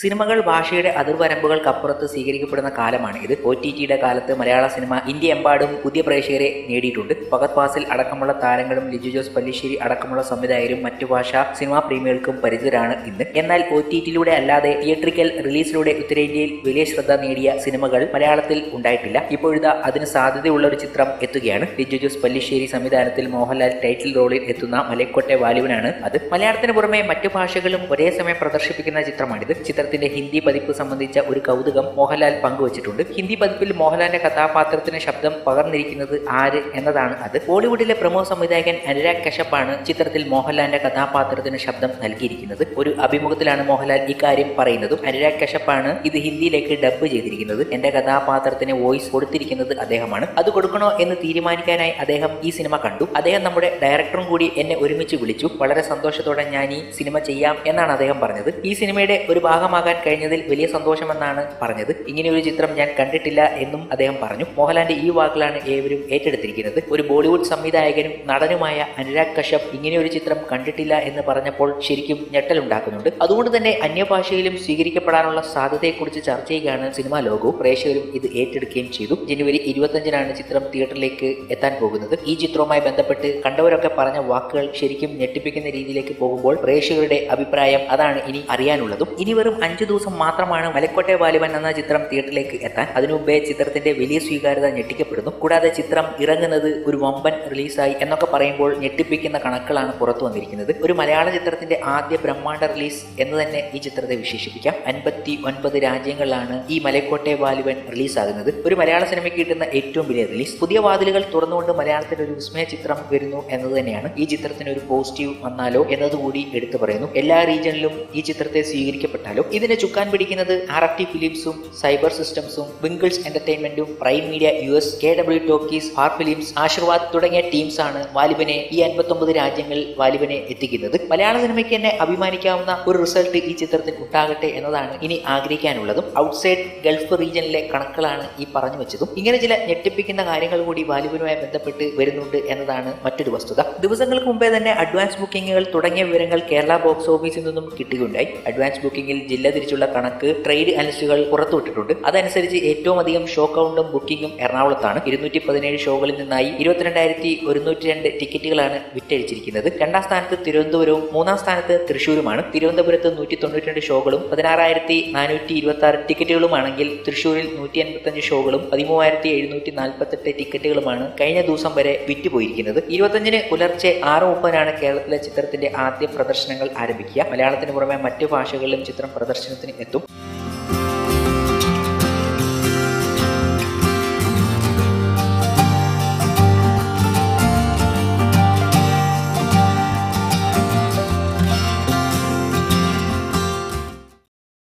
സിനിമകൾ ഭാഷയുടെ അതിർവരമ്പുകൾക്കപ്പുറത്ത് സ്വീകരിക്കപ്പെടുന്ന കാലമാണ് ഇത്. ഒ ടി ടിയുടെ കാലത്ത് മലയാള സിനിമ ഇന്ത്യ എമ്പാടും പുതിയ പ്രേക്ഷകരെ നേടിയിട്ടുണ്ട്. ഫഗത് ഫാസിൽ അടക്കമുള്ള താരങ്ങളും ലിജു ജോസ് പല്ലിശ്ശേരി അടക്കമുള്ള സംവിധായകരും മറ്റു ഭാഷാ സിനിമാ പ്രേമികൾക്കും പരിചിതരാണ് ഇന്ന്. എന്നാൽ ഒ ടി ടിയിലൂടെ അല്ലാതെ തിയേറ്ററിക്കൽ റിലീസിലൂടെ ഉത്തരേന്ത്യയിൽ വലിയ ശ്രദ്ധ നേടിയ സിനിമകൾ മലയാളത്തിൽ ഉണ്ടായിട്ടില്ല. ഇപ്പോഴിതാ അതിന് സാധ്യതയുള്ള ഒരു ചിത്രം എത്തുകയാണ്. ലിജു ജോസ് പല്ലിശ്ശേരി സംവിധാനത്തിൽ മോഹൻലാൽ ടൈറ്റിൽ റോളിൽ എത്തുന്ന മലക്കോട്ടെ വാലുവിനാണ് അത്. മലയാളത്തിന് പുറമെ മറ്റു ഭാഷകളും ഒരേ സമയം പ്രദർശിപ്പിക്കുന്ന ചിത്രമാണിത്. ചിത്രത്തിന്റെ ഹിന്ദി പതിപ്പ് സംബന്ധിച്ച ഒരു കൗതുകം മോഹൻലാൽ പങ്കുവച്ചിട്ടുണ്ട്. ഹിന്ദി പതിപ്പിൽ മോഹൻലാലിന്റെ കഥാപാത്രത്തിന് ശബ്ദം പകർന്നിരിക്കുന്നത് ആര് എന്നതാണ് അത്. ബോളിവുഡിലെ പ്രമുഖ സംവിധായകൻ അനുരാഗ് കശ്യപ്പാണ് ചിത്രത്തിൽ മോഹൻലാലിന്റെ കഥാപാത്രത്തിന് ശബ്ദം നൽകിയിരിക്കുന്നത്. ഒരു അഭിമുഖത്തിലാണ് മോഹൻലാൽ ഇക്കാര്യം പറയുന്നതും. അനുരാഗ് കശ്യപ്പാണ് ഇത് ഹിന്ദിയിലേക്ക് ഡബ് ചെയ്തിരിക്കുന്നത്. എന്റെ കഥാപാത്രത്തിന് വോയിസ് കൊടുത്തിരിക്കുന്നത് അദ്ദേഹമാണ്. അത് കൊടുക്കണോ എന്ന് തീരുമാനിക്കാനായി അദ്ദേഹം ഈ സിനിമ കണ്ടു. അദ്ദേഹം നമ്മുടെ ഡയറക്ടറും കൂടി എന്നെ ഒരുമിച്ച് വിളിച്ചു. വളരെ സന്തോഷത്തോടെ ഞാൻ ഈ സിനിമ ചെയ്യാം എന്നാണ് അദ്ദേഹം പറഞ്ഞത്. ഈ സിനിമയുടെ ഒരു ഭാഗമാകാൻ കഴിഞ്ഞതിൽ വലിയ സന്തോഷമെന്നാണ് പറഞ്ഞത്. ഇങ്ങനെയൊരു ചിത്രം ഞാൻ കണ്ടിട്ടില്ല എന്നും അദ്ദേഹം പറഞ്ഞു. മോഹൻലാലിന്റെ ഈ വാക്കിലാണ് ഏവരും ഏറ്റെടുത്തിരിക്കുന്നത്. ഒരു ബോളിവുഡ് സംവിധായകനും നടനുമായ അനുരാഗ് കശ്യപ് ഇങ്ങനെയൊരു ചിത്രം കണ്ടിട്ടില്ല എന്ന് പറഞ്ഞപ്പോൾ ശരിക്കും ഞെട്ടലുണ്ടാക്കുന്നുണ്ട്. അതുകൊണ്ട് തന്നെ അന്യഭാഷയിലും സ്വീകരിക്കപ്പെടാനുള്ള സാധ്യതയെക്കുറിച്ച് ചർച്ച ചെയ്യുകയാണ് സിനിമാ ലോകവും പ്രേക്ഷകരും ഇത് ഏറ്റെടുക്കുകയും ചെയ്തു. ജനുവരി ഇരുപത്തഞ്ചിനാണ് ചിത്രം തിയേറ്ററിലേക്ക് എത്താൻ പോകുന്നത്. ഈ ചിത്രവുമായി ബന്ധപ്പെട്ട് കണ്ടവരൊക്കെ പറഞ്ഞ വാക്കുകൾ ശരിക്കും ഞെട്ടിപ്പിക്കുന്ന രീതിയിലേക്ക് പോകുമ്പോൾ പ്രേക്ഷകരുടെ അഭിപ്രായം അതാണ് ഇനി അറിയാനുള്ളതും. ഇനി വെറും അഞ്ചു ദിവസം മാത്രമാണ് മലക്കോട്ടെ ബാലുവൻ എന്ന ചിത്രം തിയേറ്ററിലേക്ക് എത്താൻ. അതിനു മുമ്പേ ചിത്രത്തിന്റെ വലിയ സ്വീകാര്യത ഞെട്ടിക്കപ്പെടുന്നു. കൂടാതെ ചിത്രം ഇറങ്ങുന്നത് ഒരു വമ്പൻ റിലീസായി എന്നൊക്കെ പറയുമ്പോൾ ഞെട്ടിപ്പിക്കുന്ന കണക്കുകളാണ് പുറത്തു വന്നിരിക്കുന്നത്. ഒരു മലയാള ചിത്രത്തിന്റെ ആദ്യ ബ്രഹ്മാണ്ഡ റിലീസ് എന്ന് തന്നെ ഈ ചിത്രത്തെ വിശേഷിപ്പിക്കാം. അൻപത്തി ഒൻപത് രാജ്യങ്ങളിലാണ് ഈ മലക്കോട്ടെ ബാലുവൻ റിലീസാകുന്നത്. ഒരു മലയാള സിനിമയ്ക്ക് കിട്ടുന്ന ഏറ്റവും വലിയ റിലീസ്. പുതിയ വാതിലുകൾ തുറന്നുകൊണ്ട് മലയാളത്തിൽ ഒരു വിസ്മയ ചിത്രം വരുന്നു എന്നത് തന്നെയാണ്. ഈ ചിത്രത്തിന് ഒരു പോസിറ്റീവ് വന്നാലോ എന്നതുകൂടി എടുത്തു പറയുന്നു. എല്ലാ റീജിയനിലും ഈ ചിത്രത്തെ സ്വീകരിക്കപ്പെട്ടാലോ. ഇതിനെ ചുക്കാൻ പിടിക്കുന്നത്? ആർ എഫ് ടി ഫിലിംസും സൈബർ സിസ്റ്റംസും Winkles എന്റർടൈൻമെന്റും prime media U S K W talkies R films Aashirvad തുടങ്ങിയ ടീംസ് ആണ് വാലിബനെ ഈ അൻപത്തൊമ്പത് രാജ്യങ്ങളിൽ വാലിബനെ എത്തിക്കുന്നത്. മലയാള സിനിമയ്ക്ക് തന്നെ അഭിമാനിക്കാവുന്ന ഒരു റിസൾട്ട് ഈ ചിത്രത്തിൽ ഉണ്ടാകട്ടെ എന്നതാണ് ഇനി ആഗ്രഹിക്കാനുള്ളതും. ഔട്ട്സൈഡ് ഗൾഫ് റീജിയനിലെ കണക്കുകളാണ് ഈ പറഞ്ഞു വെച്ചതും. ഇങ്ങനെ ചില ഞെട്ടിപ്പിക്കുന്ന കാര്യങ്ങൾ കൂടി വാലിബനുമായി ബന്ധപ്പെട്ട് വരുന്നുണ്ട് എന്നതാണ് മറ്റൊരു വസ്തുത. ദിവസങ്ങൾക്ക് മുമ്പേ തന്നെ അഡ്വാൻസ് ബുക്കിംഗുകൾ തുടങ്ങിയ വിവരങ്ങൾ കേരള ബോക്സ് ഓഫീസിൽ നിന്നും കിട്ടുകയുണ്ടായി. അഡ്വാൻസ് ബുക്കിംഗിൽ ജില്ല തിരിച്ചുള്ള കണക്ക് ട്രേഡ് അനലിസ്റ്റുകൾ പുറത്തുവിട്ടിട്ടുണ്ട്. അതനുസരിച്ച് ഏറ്റവും അധികം ഷോ കൗണ്ടും ബുക്കിംഗും എറണാകുളത്താണ്. ഇരുന്നൂറ്റി പതിനേഴ് ഷോകളിൽ നിന്നായി ഇരുപത്തിരണ്ടായിരത്തി ഒരുന്നൂറ്റി രണ്ട് ടിക്കറ്റുകളാണ് വിറ്റഴിച്ചിരിക്കുന്നത്. രണ്ടാം സ്ഥാനത്ത് തിരുവനന്തപുരവും മൂന്നാം സ്ഥാനത്ത് തൃശ്ശൂരുമാണ്. തിരുവനന്തപുരത്ത് നൂറ്റി തൊണ്ണൂറ്റി രണ്ട് ഷോകളും പതിനാറായിരത്തി നാനൂറ്റി ഇരുപത്തി ആറ് ടിക്കറ്റുകളുമാണെങ്കിൽ തൃശൂരിൽ നൂറ്റി അൻപത്തഞ്ച് ഷോകളും പതിമൂവായിരത്തി എഴുന്നൂറ്റി നാൽപ്പത്തെട്ട് ടിക്കറ്റുകളുമാണ് കഴിഞ്ഞ ദിവസം വരെ വിറ്റുപോയിരിക്കുന്നത്. ഇരുപത്തഞ്ചിന് പുലർച്ചെ ആറ് മുപ്പതിനാണ് കേരളത്തിലെ ചിത്രത്തിന്റെ ആദ്യ പ്രദർശനങ്ങൾ ആരംഭിക്കുക. മലയാളത്തിന് പുറമെ മറ്റു ഭാഷകളിലും ചിത്രം പ്രദർശനത്തിന് എത്തും.